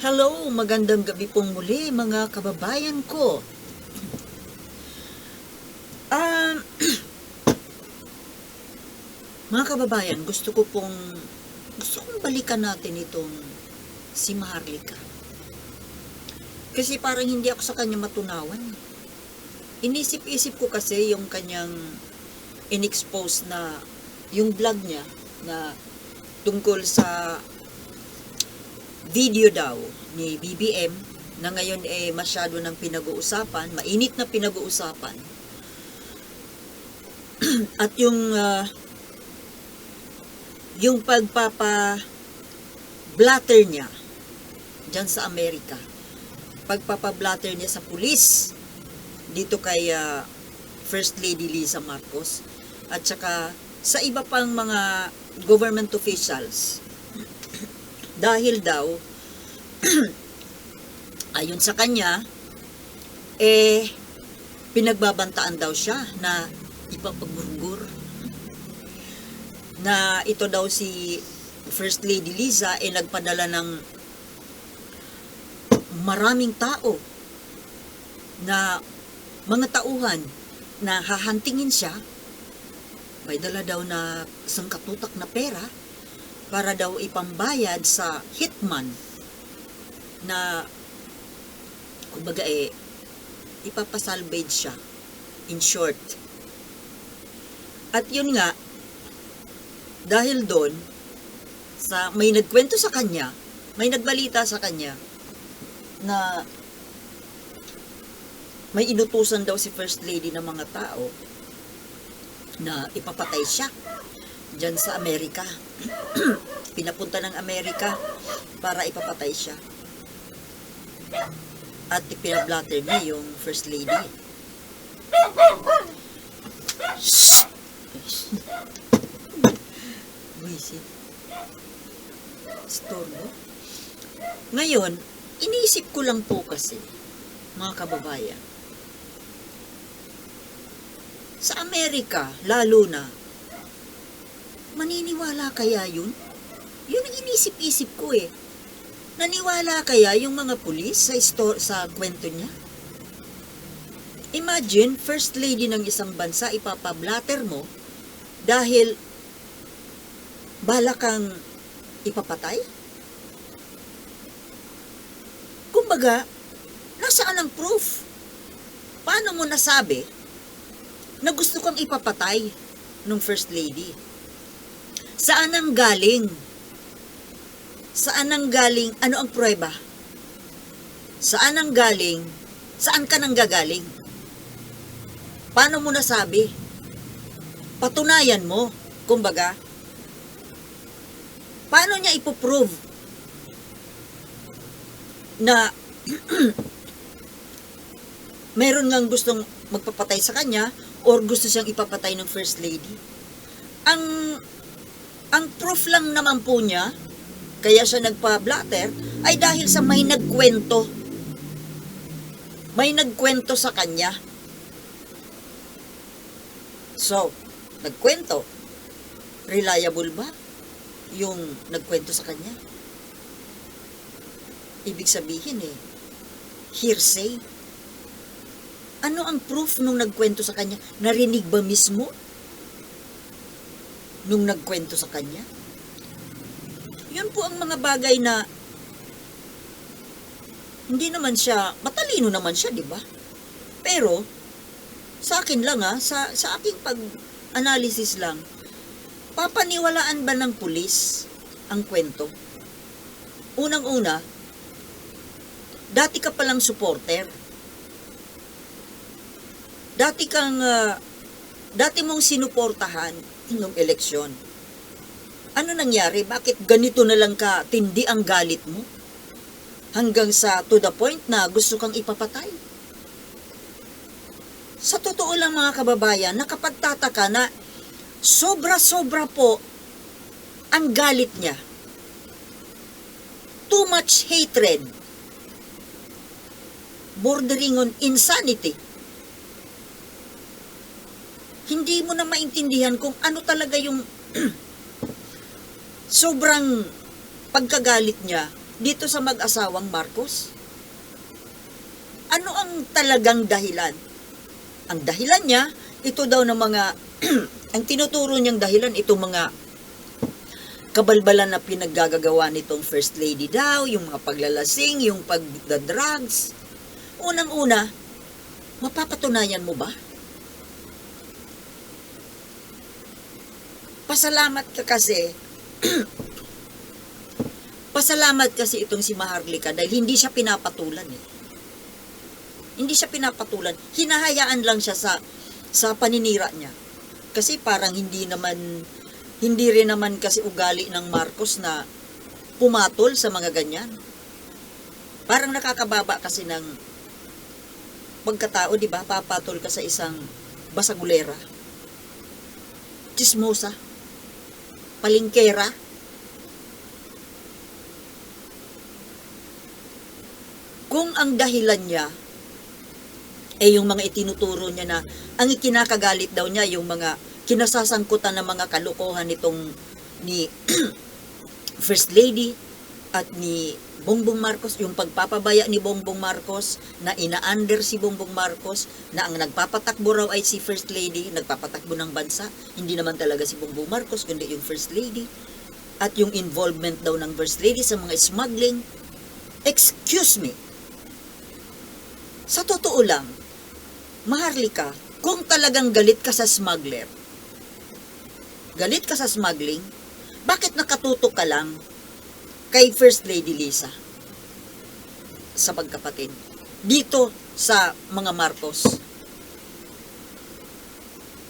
Hello, magandang gabi pong muli mga kababayan ko. Um, mga kababayan, gusto ko pong gusto kong balikan natin itong si Maharlika. Kasi parang hindi ako sa kanya matunawan. Inisip-isip ko kasi yung kanyang inexpose na yung vlog niya na tungkol sa video daw ni BBM na ngayon eh masyado ng pinag-uusapan, mainit na pinag-uusapan. At yung ah, yung pagpapa blatter niya diyan sa Amerika. Pagpapa-blatter niya sa pulis dito kay ah, First Lady Lisa Marcos at saka sa iba pang mga government officials dahil daw ayon sa kanya eh pinagbabantaan daw siya na ipapagurgur na ito daw si First Lady Liza eh nagpadala ng maraming tao na mga tauhan na hahantingin siya. May dala daw na sangkatutak na pera para daw ipambayad sa hitman na kumbaga eh ipapasalvage siya in short. At yun nga dahil doon sa may nagkwento sa kanya may nagbalita sa kanya na may inutusan daw si First Lady ng mga tao na ipapatay siya dyan sa Amerika. Pinapunta ng Amerika para ipapatay siya. At ipinablatter niya yung First Lady. Buisit. Storbo. Ngayon, iniisip ko lang po kasi, mga kababayan, sa Amerika, lalo na, maniniwala kaya yun? Yun ang inisip-isip ko eh. Naniwala kaya yung mga pulis sa, sto- sa kwento niya? Imagine, first lady ng isang bansa, ipapablatter mo dahil bala kang ipapatay? Kumbaga, nasaan ang proof? Paano mo nasabi na gusto kang ipapatay nung first lady? Saan ang galing? Saan ang galing? Ano ang prueba? Saan ang galing? Saan ka nang gagaling? Paano mo nasabi? Patunayan mo, kumbaga. Paano niya ipoprove na meron ngang gustong magpapatay sa kanya or gusto siyang ipapatay ng first lady? Ang ang proof lang naman po niya, kaya siya nagpa-blatter, ay dahil sa may nagkwento. May nagkwento sa kanya. So, nagkwento. Reliable ba yung nagkwento sa kanya? Ibig sabihin eh, hearsay. Ano ang proof nung nagkwento sa kanya? Narinig ba mismo? Nung nagkwento sa kanya. Yun po ang mga bagay na hindi naman siya, matalino naman siya, di ba? Pero, sa akin lang ha, sa, sa aking pag-analysis lang, papaniwalaan ba ng pulis ang kwento? Unang-una, dati ka palang supporter. Dati kang, ah, dati mong sinuportahan nung eleksyon. Ano nangyari? Bakit ganito na lang ka tindi ang galit mo? Hanggang sa to the point na gusto kang ipapatay? Sa totoo lang mga kababayan, nakapagtataka na sobra-sobra po ang galit niya. Too much hatred. Bordering on insanity hindi mo na maintindihan kung ano talaga yung sobrang pagkagalit niya dito sa mag-asawang Marcos? Ano ang talagang dahilan? Ang dahilan niya, ito daw ng mga, ang tinuturo niyang dahilan, itong mga kabalbalan na pinaggagawa nitong First Lady daw, yung mga paglalasing, yung pagda-drugs. Unang-una, mapapatunayan mo ba? Pasalamat ka kasi, pasalamat kasi itong si Maharlika dahil hindi siya pinapatulan eh. Hindi siya pinapatulan. Hinahayaan lang siya sa sa paninira niya. Kasi parang hindi naman hindi rin naman kasi ugali ng Marcos na pumatol sa mga ganyan. Parang nakakababa kasi ng pagkatao, di ba? Papatol ka sa isang basagulera. Chismosa. Palingkera. Kung ang dahilan niya eh yung mga itinuturo niya na ang ikinakagalit daw niya yung mga kinasasangkutan ng mga kalokohan nitong ni First Lady at ni Bongbong Marcos, yung pagpapabaya ni Bongbong Marcos na ina-under si Bongbong Marcos na ang nagpapatakbo raw ay si First Lady, nagpapatakbo ng bansa, hindi naman talaga si Bongbong Marcos kundi yung First Lady at yung involvement daw ng First Lady sa mga smuggling. Excuse me. Sa totoo lang, Maharlika, kung talagang galit ka sa smuggler, galit ka sa smuggling, bakit nakatutok ka lang kay First Lady Lisa sa pagkapatid dito sa mga Marcos?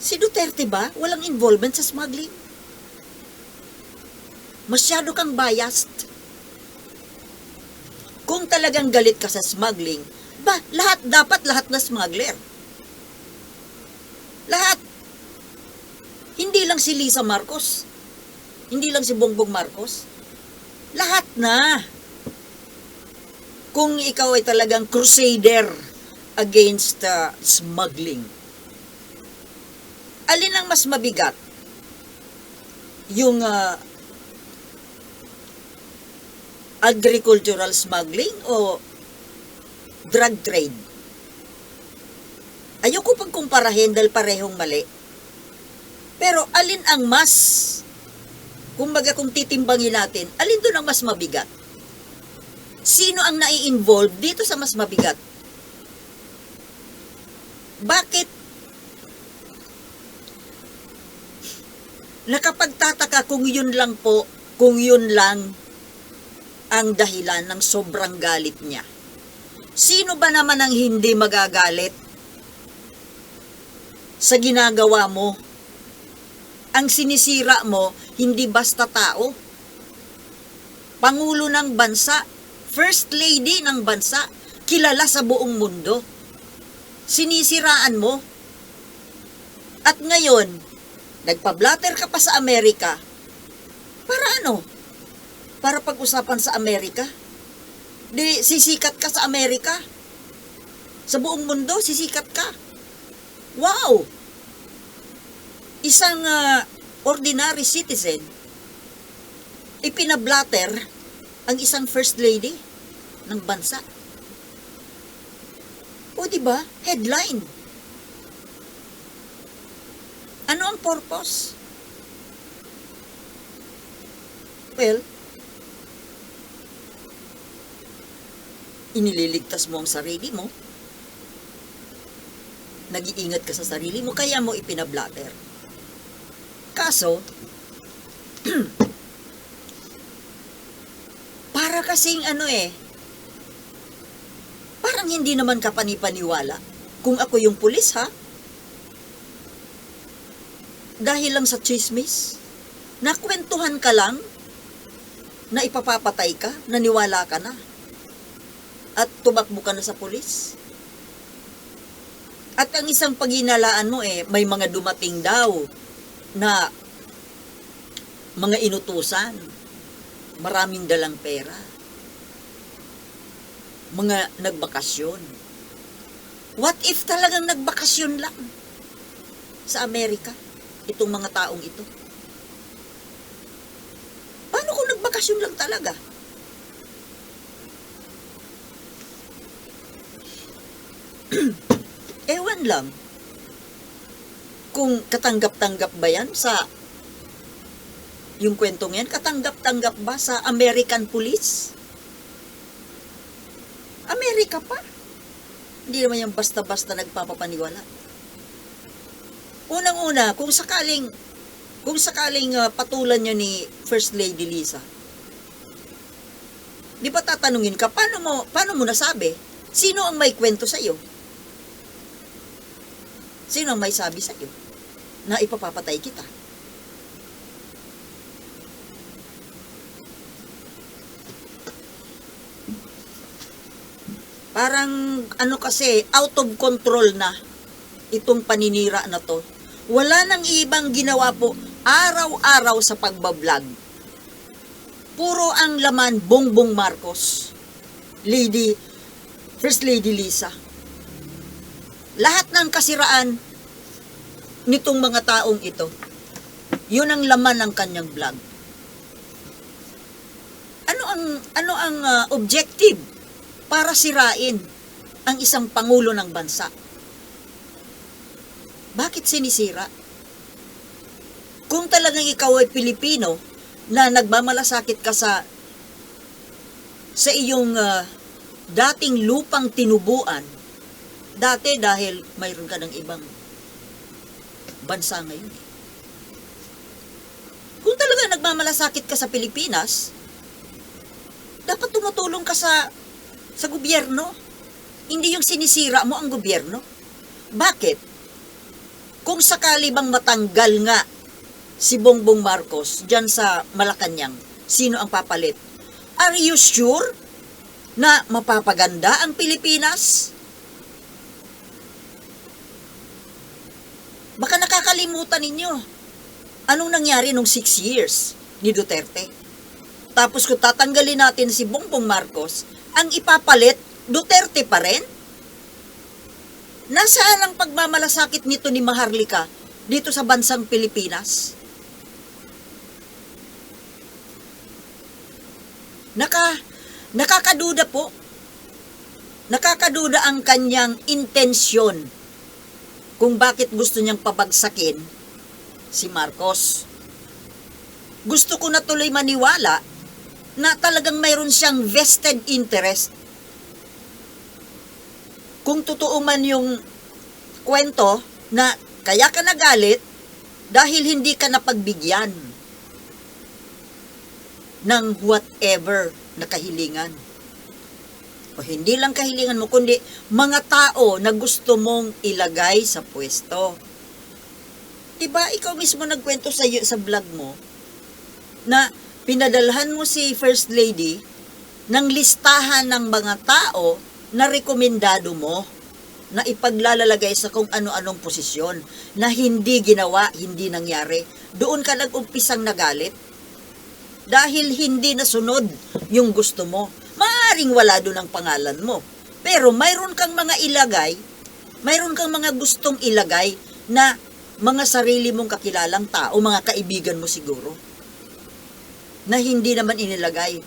Si Duterte ba walang involvement sa smuggling? Masyado kang biased. Kung talagang galit ka sa smuggling, ba, lahat, dapat lahat na smuggler. Lahat. Hindi lang si Lisa Marcos. Hindi lang si Bongbong Marcos. Lahat na. Kung ikaw ay talagang crusader against uh, smuggling. Alin ang mas mabigat? Yung uh, agricultural smuggling o drug trade? Ayoko pang kumparahin dahil parehong mali. Pero alin ang mas, kumbaga kung titimbangin natin, alin doon ang mas mabigat? Sino ang nai-involve dito sa mas mabigat? Bakit nakapagtataka kung yun lang po, kung yun lang ang dahilan ng sobrang galit niya? Sino ba naman ang hindi magagalit sa ginagawa mo. Ang sinisira mo, hindi basta tao. Pangulo ng bansa, First Lady ng bansa, kilala sa buong mundo. Sinisiraan mo. At ngayon, nagpa-blatter ka pa sa Amerika. Para ano? Para pag-usapan sa Amerika? Di sisikat ka sa Amerika? Sa buong mundo, sisikat ka. Wow! Isang uh, ordinary citizen, ipinablatter ang isang first lady ng bansa. O di ba? Headline. Ano ang purpose? Well, inililigtas mo ang sarili mo nag-iingat ka sa sarili mo, kaya mo ipinablatter. Kaso, para kasing ano eh, parang hindi naman ka panipaniwala. Kung ako yung pulis ha, dahil lang sa chismis, nakwentuhan ka lang, na ipapapatay ka, naniwala ka na, at tumakbo ka na sa pulis. At ang isang paginalaan mo eh, may mga dumating daw na mga inutusan, maraming dalang pera, mga nagbakasyon. What if talagang nagbakasyon lang sa Amerika itong mga taong ito? Paano kung nagbakasyon lang talaga? Ewan lang kung katanggap-tanggap ba yan sa yung kwentong yan, katanggap-tanggap ba sa American Police? Amerika pa. Hindi naman yan basta-basta nagpapapaniwala. Unang-una, kung sakaling kung sakaling ah, patulan niya ni First Lady Lisa, di ba tatanungin ka, paano mo, paano mo nasabi? Sino ang may kwento sa iyo? Sino ang may sabi sa iyo na ipapapatay kita? Parang ano kasi, out of control na itong paninira na to. Wala nang ibang ginawa po araw-araw sa pagbablog. Puro ang laman Bongbong Marcos. Lady, First Lady Lisa. Lahat ng kasiraan nitong mga taong ito, yun ang laman ng kanyang vlog. Ano ang ano ang ah, objective para sirain ang isang pangulo ng bansa? Bakit sinisira? Kung talagang ikaw ay Pilipino na nagmamalasakit ka sa sa iyong ah, dating lupang tinubuan, dati dahil mayroon ka ng ibang bansa ngayon. Kung talaga nagmamalasakit ka sa Pilipinas, dapat tumutulong ka sa sa gobyerno. Hindi yung sinisira mo ang gobyerno. Bakit? Kung sakali bang matanggal nga si Bongbong Marcos dyan sa Malacanang, sino ang papalit? Are you sure na mapapaganda ang Pilipinas? Baka nakakalimutan ninyo. Anong nangyari nung six years ni Duterte? Tapos kung tatanggalin natin si Bongbong Marcos, ang ipapalit, Duterte pa rin? Nasaan ang pagmamalasakit nito ni Maharlika dito sa bansang Pilipinas? Naka, nakakaduda po. Nakakaduda ang kanyang intensyon kung bakit gusto niyang pabagsakin si Marcos. Gusto ko na tuloy maniwala na talagang mayroon siyang vested interest. Kung totoo man yung kwento na kaya ka nagalit dahil hindi ka napagbigyan ng whatever na kahilingan. O hindi lang kahilingan mo, kundi mga tao na gusto mong ilagay sa pwesto. Diba, ikaw mismo nagkwento sa, sa vlog mo na pinadalhan mo si First Lady ng listahan ng mga tao na rekomendado mo na ipaglalalagay sa kung ano-anong posisyon na hindi ginawa, hindi nangyari. Doon ka nag-umpisang nagalit dahil hindi nasunod yung gusto mo. Maaring wala doon ang pangalan mo. Pero mayroon kang mga ilagay, mayroon kang mga gustong ilagay na mga sarili mong kakilalang tao, mga kaibigan mo siguro, na hindi naman inilagay.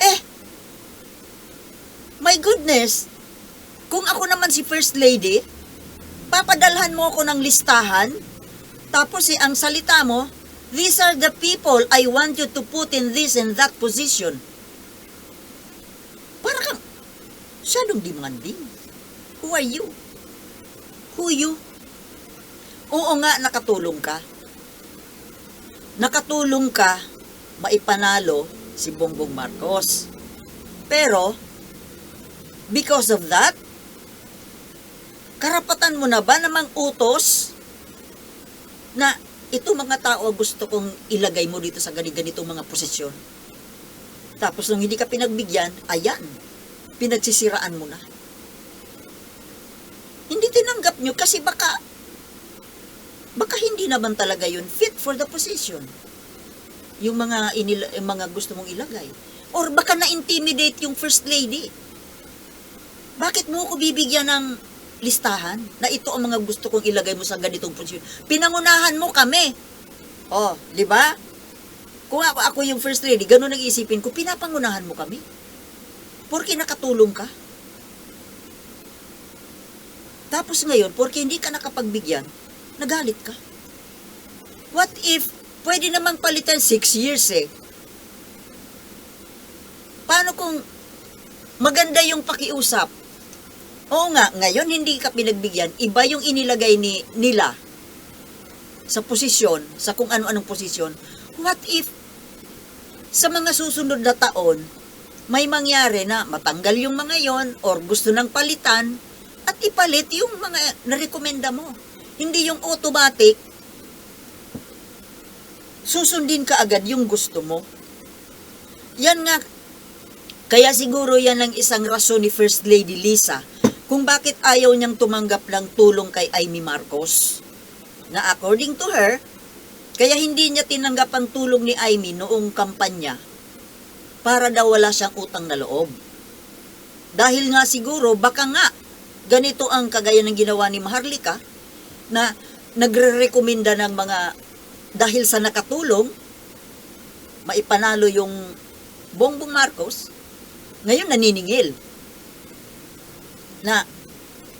Eh, my goodness, kung ako naman si First Lady, papadalhan mo ako ng listahan, tapos eh, ang salita mo, these are the people I want you to put in this and that position. Para kang, masyadong demanding. Who are you? Who you? Oo nga, nakatulong ka. Nakatulong ka, maipanalo si Bongbong Marcos. Pero, because of that, karapatan mo na ba namang utos na ito mga tao gusto kong ilagay mo dito sa ganitong mga posisyon. Tapos nung hindi ka pinagbigyan, ayan, pinagsisiraan mo na. Hindi tinanggap nyo kasi baka baka hindi naman talaga yun fit for the position. Yung mga inila, yung mga gusto mong ilagay. Or baka na-intimidate yung first lady. Bakit mo ko bibigyan ng listahan na ito ang mga gusto kong ilagay mo sa ganitong posisyon? Pinangunahan mo kami. Oh, di ba? Kung ako, ako yung first lady, ganun ang isipin ko, pinapangunahan mo kami. Porque nakatulong ka. Tapos ngayon, porque hindi ka nakapagbigyan, nagalit ka. What if, pwede namang palitan 6 years eh. Paano kung maganda yung pakiusap? Oo nga, ngayon hindi ka pinagbigyan, iba yung inilagay ni, nila sa posisyon, sa kung ano-anong posisyon. What if sa mga susunod na taon, may mangyari na matanggal yung mga yon or gusto ng palitan at ipalit yung mga narekomenda mo. Hindi yung automatic susundin ka agad yung gusto mo. Yan nga, kaya siguro yan ang isang rason ni First Lady Lisa kung bakit ayaw niyang tumanggap ng tulong kay Amy Marcos. Na according to her, kaya hindi niya tinanggap ang tulong ni Amy noong kampanya para daw wala siyang utang na loob. Dahil nga siguro, baka nga, ganito ang kagaya ng ginawa ni Maharlika na nagre-rekomenda ng mga dahil sa nakatulong, maipanalo yung Bongbong Marcos, ngayon naniningil na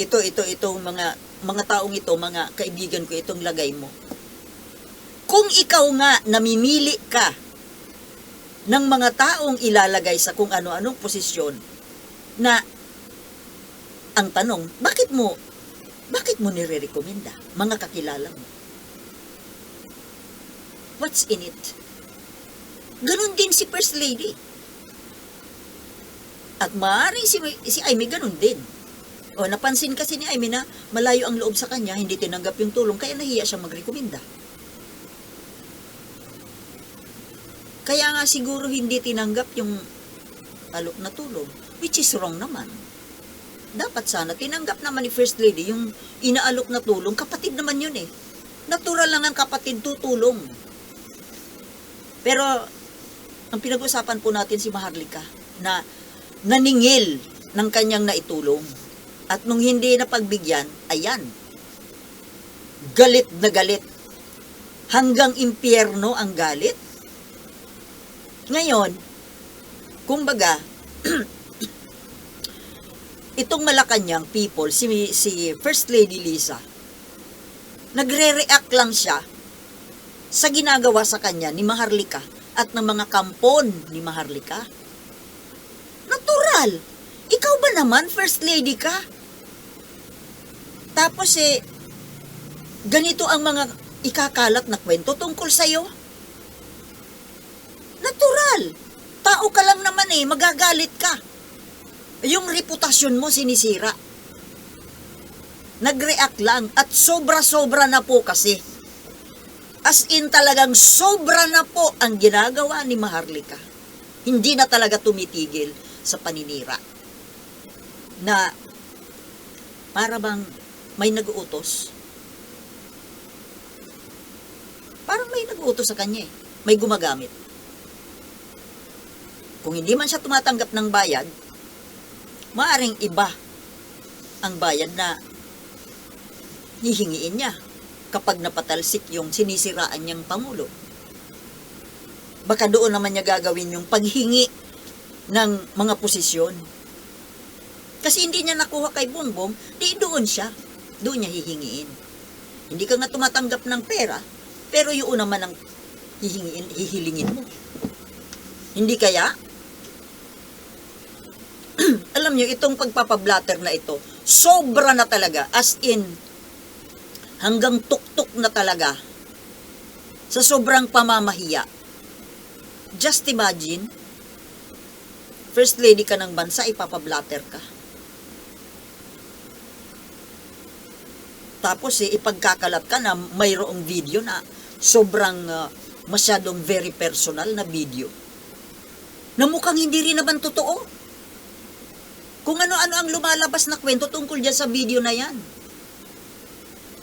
ito, ito, itong mga, mga taong ito, mga kaibigan ko, itong lagay mo. Kung ikaw nga namimili ka ng mga taong ilalagay sa kung ano-anong posisyon na ang tanong, bakit mo bakit mo nire-recommenda mga kakilala mo? What's in it? Ganon din si First Lady. At maaaring si, si Amy ganon din. O napansin kasi ni Amy na malayo ang loob sa kanya, hindi tinanggap yung tulong, kaya nahiya siya magrekomenda. Kaya nga siguro hindi tinanggap yung alok na tulong, which is wrong naman. Dapat sana tinanggap naman ni First Lady yung inaalok na tulong, kapatid naman yun eh. Natural lang ang kapatid tutulong. Pero ang pinag-usapan po natin si Maharlika na naningil ng kanyang naitulong. At nung hindi na pagbigyan, ayan, galit na galit. Hanggang impyerno ang galit. Ngayon, kumbaga, itong Malacanang people, si, si First Lady Lisa, nagre-react lang siya sa ginagawa sa kanya ni Maharlika at ng mga kampon ni Maharlika. Natural! Ikaw ba naman, First Lady ka? Tapos eh, ganito ang mga ikakalat na kwento tungkol sa'yo. Natural! Tao ka lang naman eh, magagalit ka. Yung reputasyon mo sinisira. Nag-react lang at sobra-sobra na po kasi. As in talagang sobra na po ang ginagawa ni Maharlika. Hindi na talaga tumitigil sa paninira. Na para bang may nag-uutos. Parang may nag-uutos sa kanya eh. May gumagamit. Kung hindi man siya tumatanggap ng bayad, maaring iba ang bayad na hihingiin niya kapag napatalsik yung sinisiraan niyang Pangulo. Baka doon naman niya gagawin yung paghingi ng mga posisyon. Kasi hindi niya nakuha kay Bongbong, di doon siya. Doon niya hihingiin. Hindi ka nga tumatanggap ng pera, pero yun naman ang hihingiin, hihilingin mo. Hindi kaya? Alam niyo, itong pagpapablatter na ito, sobra na talaga, as in, hanggang tuktok na talaga sa sobrang pamamahiya. Just imagine, First Lady ka ng bansa, ipapablatter ka. Tapos eh, ipagkakalat ka na mayroong video na sobrang uh, masyadong very personal na video. Na mukhang hindi rin naman totoo. Kung ano-ano ang lumalabas na kwento tungkol dyan sa video na yan.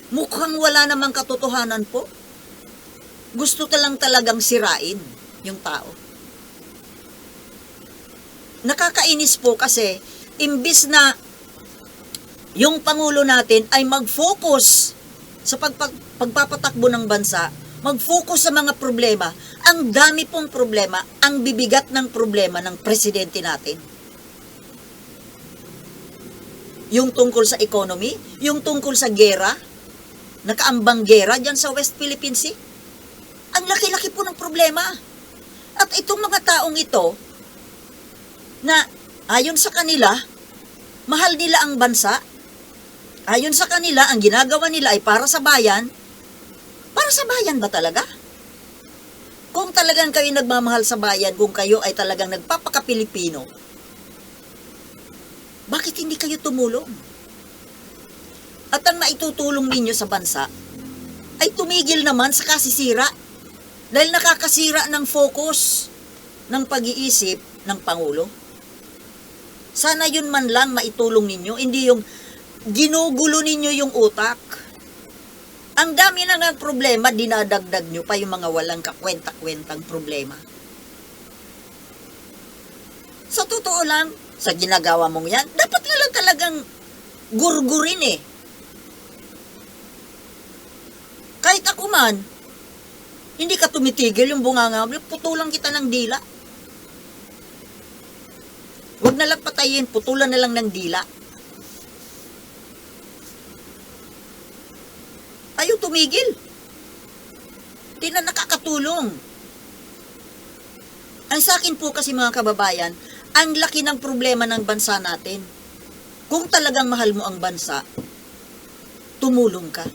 Mukhang wala namang katotohanan po. Gusto ka lang talagang sirain yung tao. Nakakainis po kasi imbis na yung Pangulo natin ay mag-focus sa pagpag, pagpapatakbo ng bansa, mag-focus sa mga problema. Ang dami pong problema, ang bibigat ng problema ng presidente natin. Yung tungkol sa economy, yung tungkol sa gera, nakaambang gera dyan sa West Philippine Sea. Ang laki-laki po ng problema. At itong mga taong ito, na ayon sa kanila, mahal nila ang bansa, ayon sa kanila, ang ginagawa nila ay para sa bayan, para sa bayan ba talaga? Kung talagang kayo nagmamahal sa bayan, kung kayo ay talagang nagpapaka-Pilipino, bakit hindi kayo tumulong? At ang maitutulong ninyo sa bansa ay tumigil naman sa kasisira dahil nakakasira ng focus ng pag-iisip ng Pangulo. Sana yun man lang maitulong ninyo, hindi yung ginugulo ninyo yung utak. Ang dami na ng problema, dinadagdag nyo pa yung mga walang kakwenta-kwentang problema. Sa totoo lang, sa ginagawa mong yan, dapat nga lang talagang gurgurin eh. Kahit ako man, hindi ka tumitigil yung bunganga, putulan kita ng dila. Huwag na lang patayin, putulan na lang ng dila. Ayaw tumigil. Di na nakakatulong. Ang sa akin po kasi mga kababayan, ang laki ng problema ng bansa natin. Kung talagang mahal mo ang bansa, tumulong ka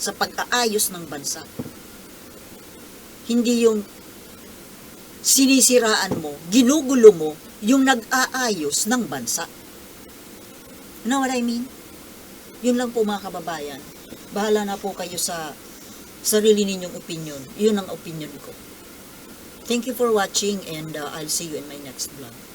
sa pag-aayos ng bansa. Hindi yung sinisiraan mo, ginugulo mo yung nag-aayos ng bansa. You know what I mean? Yun lang po mga kababayan. Bahala na po kayo sa sarili ninyong opinion. Yun ang opinion ko. Thank you for watching and uh, I'll see you in my next vlog.